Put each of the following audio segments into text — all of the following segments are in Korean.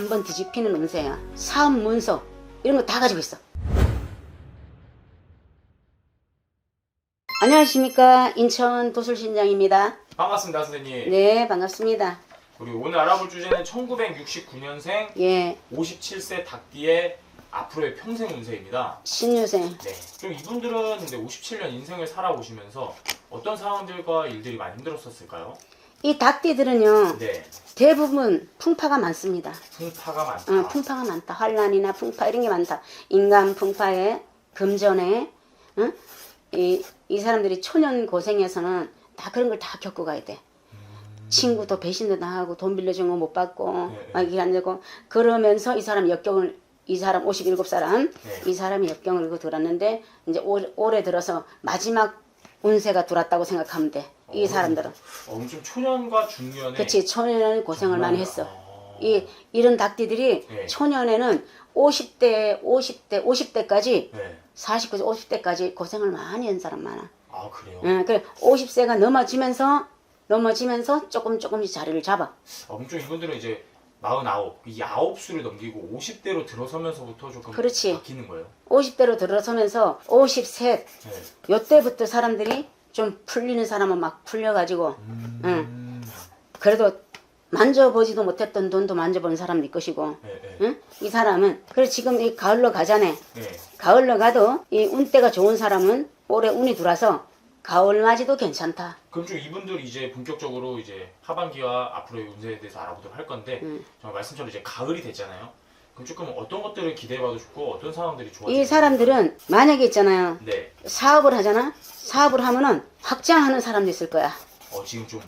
한 번 뒤집히는 운세야. 사업 문서 이런 거 다 가지고 있어. 안녕하십니까 인천 도술신장입니다. 반갑습니다, 선생님. 네 반갑습니다. 우리 오늘 알아볼 주제는 1969년생 예 57세 닭띠의 앞으로의 평생 운세입니다. 신유생 네. 좀 이분들은 근데 57년 인생을 살아오시면서 어떤 상황들과 일들이 많이 힘들었었을까요? 이 닭띠들은요 네. 대부분 풍파가 많습니다. 풍파가 많다. 어, 풍파가 많다. 환란이나 풍파 이런 게 많다. 인간 풍파에 금전에 응? 이, 이 사람들이 초년 고생에서는 다 그런 걸 다 겪고 가야 돼. 친구도 배신도 당하고 돈 빌려준 거 못 받고 네. 막 이게 안 되고 그러면서 이 사람 역경을 이 사람 57사람 네. 이 사람이 역경을 들었는데 이제 올, 올해 들어서 마지막 운세가 들어왔다고 생각하면 돼. 이 어. 사람들은. 어, 좀 초년과 중년에 그치 초년은 고생을 정말, 많이 했어. 어. 이 이런 닭띠들이 네. 초년에는 50대, 50대, 50대까지 네. 49세, 50대까지 고생을 많이 한 사람 많아. 아, 그래요? 응, 그래 50세가 넘어지면서 넘어지면서 조금 조금씩 자리를 잡아. 좀 이분들은 이제 49, 이 아홉 수를 넘기고 50대로 들어서면서부터 조금 그렇지. 바뀌는 거예요. 50대로 들어서면서 53, 네. 요때부터 사람들이 좀 풀리는 사람은 막 풀려가지고 음. 그래도 만져보지도 못했던 돈도 만져본 사람도 있 것이고 네, 네. 응? 이 사람은 그래 지금 이 가을로 가자네. 네. 가을로 가도 이 운때가 좋은 사람은 올해 운이 들어와서 가을 맞이도 괜찮다. 그럼 좀 이분들 이제 본격적으로 이제 하반기와 앞으로의 운세에 대해서 알아보도록 할 건데 음. 정말 말씀처럼 이제 가을이 됐잖아요. 그럼 조금 어떤 것들을 기대해봐도 좋고 어떤 상황들이 좋아지? 이 사람들은 만약에 있잖아요. 네. 사업을 하잖아. 사업을 하면은 확장하는 사람도 있을 거야. 어 지금 좀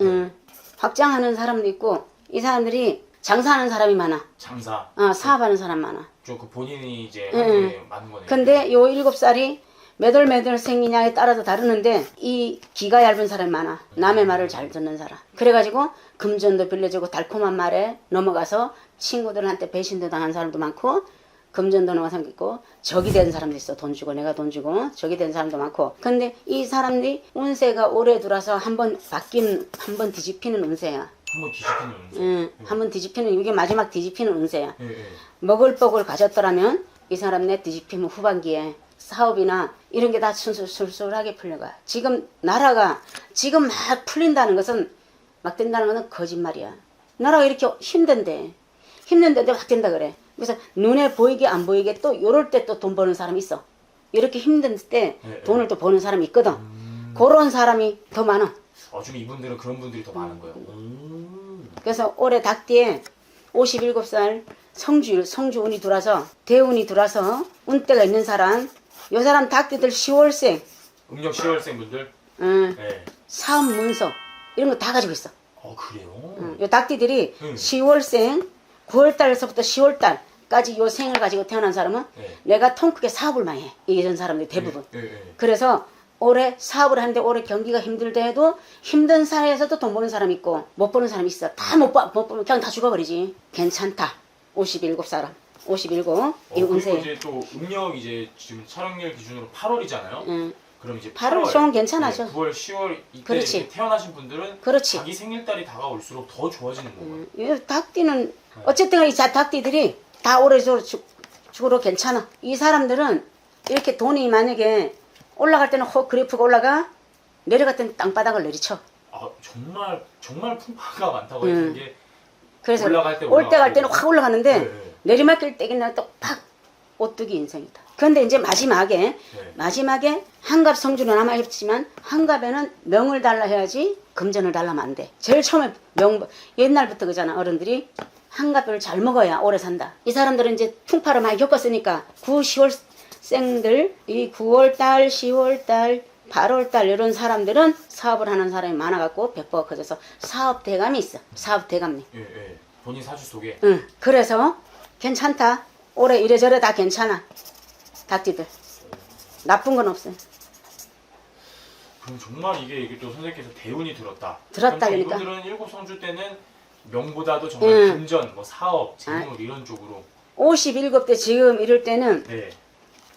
음, 확장하는 사람도 있고 이 사람들이 장사하는 사람이 많아. 장사 어, 사업하는 사람 많아. 좀그 본인이 이제 음, 하는 게 많은 거네요. 근데 요 일곱 살이 몇월 몇월 생기냐에 따라서 다르는데 이 기가 얇은 사람이 많아. 남의 말을 잘 듣는 사람. 그래가지고 금전도 빌려주고 달콤한 말에 넘어가서 친구들한테 배신도 당한 사람도 많고 금전도 넘어가서 있고 적이 된 사람도 있어. 돈 주고 내가 돈 주고 적이 된 사람도 많고. 근데 이 사람들이 운세가 올해 들어서 한번 바뀐 한번 뒤집히는 운세야. 한번 뒤집히는 운세. 응, 한번 뒤집히는 이게 마지막 뒤집히는 운세야. 예, 예. 먹을 복을 가졌더라면 이 사람 내 뒤집히면 후반기에 사업이나 이런 게다 술술술하게 풀려가. 지금 나라가 지금 막 풀린다는 것은 막 된다는 것은 거짓말이야. 나라가 이렇게 힘든데 힘든데도 막 된다 그래. 그래서 눈에 보이게 안 보이게 또 요럴 때 또 돈 버는 사람이 있어. 이렇게 힘든 때 네, 돈을 또 버는 사람이 있거든. 그런 사람이 더 많아. 어, 좀 이분들은 그런 분들이 더 많은 거예요. 음. 그래서 올해 닭띠에 57살 성주, 성주운이 들어와서 대운이 들어와서 운때가 있는 사람 요 사람 닭띠들 10월생 음력 10월생 분들. 음, 네. 사업 문서 이런 거 다 가지고 있어 어 그래요? 음, 요 닭띠들이 음. 10월생 9월달에서부터 10월달까지 요 생을 가지고 태어난 사람은 네. 내가 통 크게 사업을 많이 해 이런 사람들이 대부분 예, 예. 그래서 올해 사업을 하는데 올해 경기가 힘들다 해도 힘든 사회에서도 돈 버는 사람 있고 못 버는 사람 있어. 다못 못 버면 그냥 다 죽어버리지. 괜찮다. 57사람. 57. 이 어, 그리고 운세. 이제 또 음력 이제 지금 촬영일 기준으로 8월이잖아요. 응. 그럼 이제 8월 8월, 좀 괜찮아죠. 9월, 10월 이때 그렇지. 이렇게 태어나신 분들은 그렇지. 자기 생일달이 다가올수록 더 좋아지는 거예요. 음, 이 닭띠는 어쨌든 이 자- 닭띠들이 다 올해 저 죽- 죽으로 괜찮아. 이 사람들은 이렇게 돈이 만약에 올라갈 때는 혹 그래프가 올라가 내려갈 때는 땅바닥을 내리쳐. 아 정말 정말 풍파가 많다고 음. 했던 게 그래서 올라갈 때 올 때갈 올라가고. 때는 확 올라갔는데 네, 네. 내리막길 때기는 또팍 오뚜기 인생이다. 그런데 이제 마지막에 네. 마지막에 한갑 성주는 아마 했지만 한갑에는 명을 달라 해야지 금전을 달라면 안 돼. 제일 처음에 명 옛날부터 그잖아 어른들이 한갑을 잘 먹어야 오래 산다. 이 사람들은 이제 풍파를 많이 겪었으니까 9, 10월 생들 이 9월 달, 10월 달, 8월 달 이런 사람들은 사업을 하는 사람이 많아갖고 배포가 커져서 사업 대감이 있어. 사업 대감이. 예, 예. 본인 사주 속에 응. 그래서 괜찮다. 올해 이래저래 다 괜찮아. 닭띠들. 나쁜 건 없어요. 그럼 정말 이게 이게 또 선생님께서 대운이 들었다. 들었다, 그럼 그러니까. 이분들은 일곱 성주 때는 명보다도 정말 응. 금전, 뭐 사업, 아. 재물 이런 쪽으로 57대 지금 이럴 때는 네.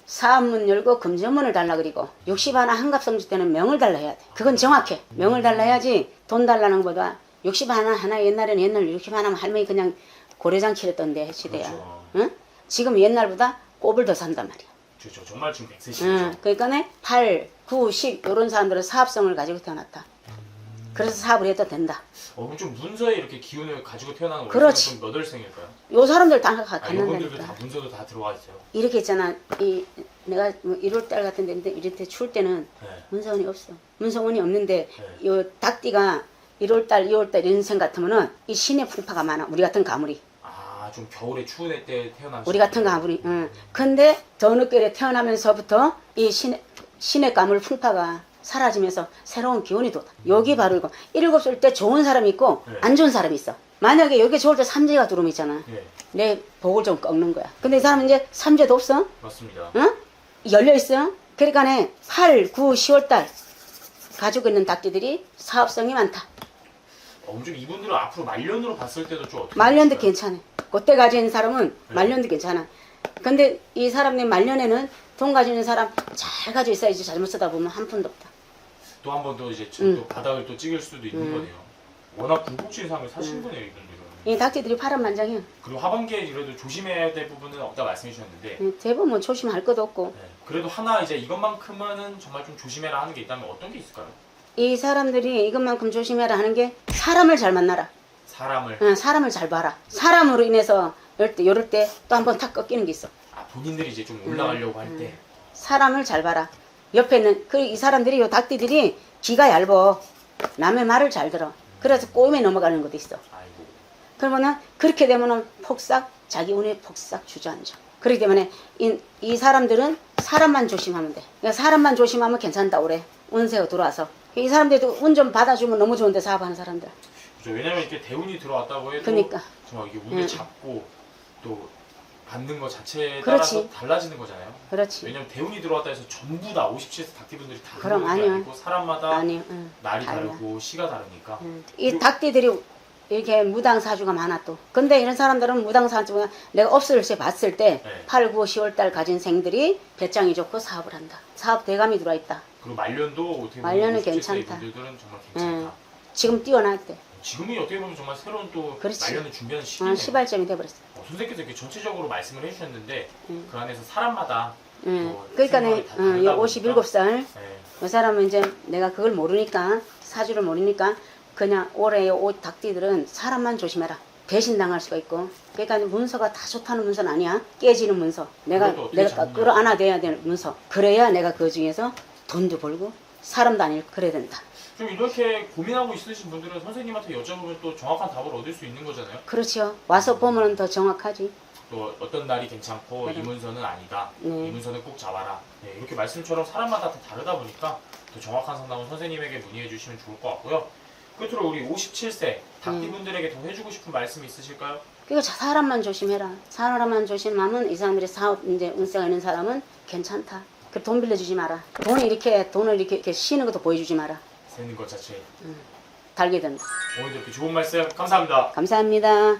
사업문 열고 금전문을 달라 그리고 60 하나 한갑성주 때는 명을 달라 해야 돼. 그건 정확해. 명을 달라 해야지 돈 달라는 것보다 60 하나 하나 옛날에는 옛날 60 하나면 할머니 그냥 고래장치를 떴는데 시대야. 그렇죠. 응? 지금 옛날보다 꼽을 더 산단 말이야. 그렇죠. 정말 지금 100세시죠. 응. 그러니까 8, 9, 10 이런 사람들은 사업성을 가지고 태어났다. 그래서 사업을 해도 된다. 어, 그럼 좀 문서에 이렇게 기운을 가지고 태어나는 그렇지. 원래는 좀몇 월생일까요? 요 사람들 다 가- 아, 이분들도 다 갖는다니까. 문서도 다 들어와 있어요. 이렇게 있잖아. 이 내가 뭐 1월 달 같은 데인데 이럴 때 추울 때는 네. 문서원이 없어. 문서원이 없는데 네. 요 닭띠가 1월 달, 2월 달 인생 같으면은 이 신의 풍파가 많아. 우리 같은 가물이. 아, 좀 겨울에 추운 해 때 태어난 우리 같은 가물이. 응. 근데 더 늦게 태어나면서부터 이 신의 신의 가물 풍파가 사라지면서 새로운 기운이 돋아. 여기 바로 이거. 일곱 살 때 좋은 사람이 있고 네. 안 좋은 사람이 있어. 만약에 여기 좋을 때 삼재가 들어오면 있잖아. 예, 내 복을 좀 꺾는 거야. 근데 이 사람은 이제 삼재도 없어. 맞습니다. 응? 열려 있어. 그러니까 8, 9, 10월 달 가지고 있는 닭띠들이 사업성이 많다. 어, 좀 이분들은 앞으로 말년으로 봤을 때도 좀 어떻게 말년도? 괜찮아. 그때 가진 사람은 네. 말년도 괜찮아. 근데 이 사람의 말년에는 돈 가지는 사람 잘 가지고 있어야지 잘못 쓰다 보면 한 푼도 없다. 또 한 번 더 이제 저 음. 또 바닥을 또 찍을 수도 있는 음. 거네요. 워낙 불복신 삶을 사신 거네요, 이분들은. 이 닭띠들이 파란만장이야. 그리고 하반기에 그래도 조심해야 될 부분은 없다 말씀해 주셨는데 응, 대부분 뭐 조심할 것도 없고. 네. 그래도 하나 이제 이것만큼은 정말 좀 조심해라 하는 게 있다면 어떤 게 있을까요? 이 사람들이 이것만큼 조심해라 하는 게 사람을 잘 만나라. 사람을 응, 사람을 잘 봐라. 사람으로 인해서 이럴 때, 이럴 때 또 한 번 탁 꺾이는 게 있어. 아, 본인들이 이제 음. 좀 올라가려고 할 때 사람을 잘 봐라. 옆에 있는 그 이 사람들이 요 닭띠들이 기가 얇어. 남의 말을 잘 들어. 그래서 꼬임에 넘어가는 것도 있어. 아이고 그러면은 그렇게 되면은 폭삭 자기 운에 폭삭 주저앉아. 그렇기 때문에 이, 이 사람들은 사람만 조심하면 돼. 그러니까 사람만 조심하면 괜찮다 오래 운세가 들어와서 이 사람들도 운 좀 받아주면 너무 좋은데 사업하는 사람들. 그렇죠. 왜냐면 이렇게 대운이 들어왔다고 해도 그러니까. 정말 이게 운을 음. 잡고 또 받는 거 자체에 그렇지. 따라서 달라지는 거잖아요. 그렇지. 왜냐면 대운이 들어왔다 해서 전부 다 57세 닭띠분들이 다 그럼 그런 게 아니요. 아니고 사람마다 아니, 응. 날이 달라. 다르고 시가 다르니까 응. 이 닭띠들이 이렇게 무당 사주가 많아 또. 근데 이런 사람들은 무당 사주가 내가 때 봤을 때 네. 8, 9, 10월 달 가진 생들이 배짱이 좋고 사업을 한다. 사업 대감이 들어와 있다. 그리고 말년도 어떻게 보면 말년은 57세 괜찮다. 분들은 정말 괜찮다. 응. 지금 뛰어났대. 지금이 어떻게 보면 정말 새로운 또 그렇지. 말년을 준비하는 어, 시기네요. 시발점이 돼버렸어. 어, 선생님께서 이렇게 전체적으로 말씀을 해주셨는데 응. 그 안에서 사람마다 응. 또 그러니까 생각이 다 다르다 보니까 57살 네. 그 사람은 이제 내가 그걸 모르니까 사주를 모르니까 그냥 올해 옷 닭띠들은 사람만 조심해라. 배신 당할 수가 있고 그러니까 문서가 다 좋다는 문서는 아니야 깨지는 문서 내가 어떻게 내가 잡느냐. 끌어안아야 되는 문서 그래야 내가 그 중에서 돈도 벌고 사람도 아니고 그래야 된다 좀 이렇게 고민하고 있으신 분들은 선생님한테 여쭤보면 또 정확한 답을 얻을 수 있는 거잖아요. 그렇죠 와서 보면 더 정확하지 또 어떤 날이 괜찮고. 이 문서는 아니다. 네. 이 문서는 꼭 잡아라. 네, 이렇게 말씀처럼 사람마다 다 다르다 보니까 더 정확한 상담은 선생님에게 문의해 주시면 좋을 것 같고요. 끝으로 우리 57세 닭띠분들에게 더 해주고 싶은 말씀 있으실까요? 그러니까 사람만 조심해라 사람만 조심하면 이 사람들이 사업 이제 운세가 있는 사람은 괜찮다 그 돈 빌려주지 마라 돈을 이렇게 돈을 이렇게, 이렇게 쉬는 것도 보여주지 마라 세는 것 자체. 달게 된다 오늘도 이렇게 좋은 말씀 감사합니다. 감사합니다.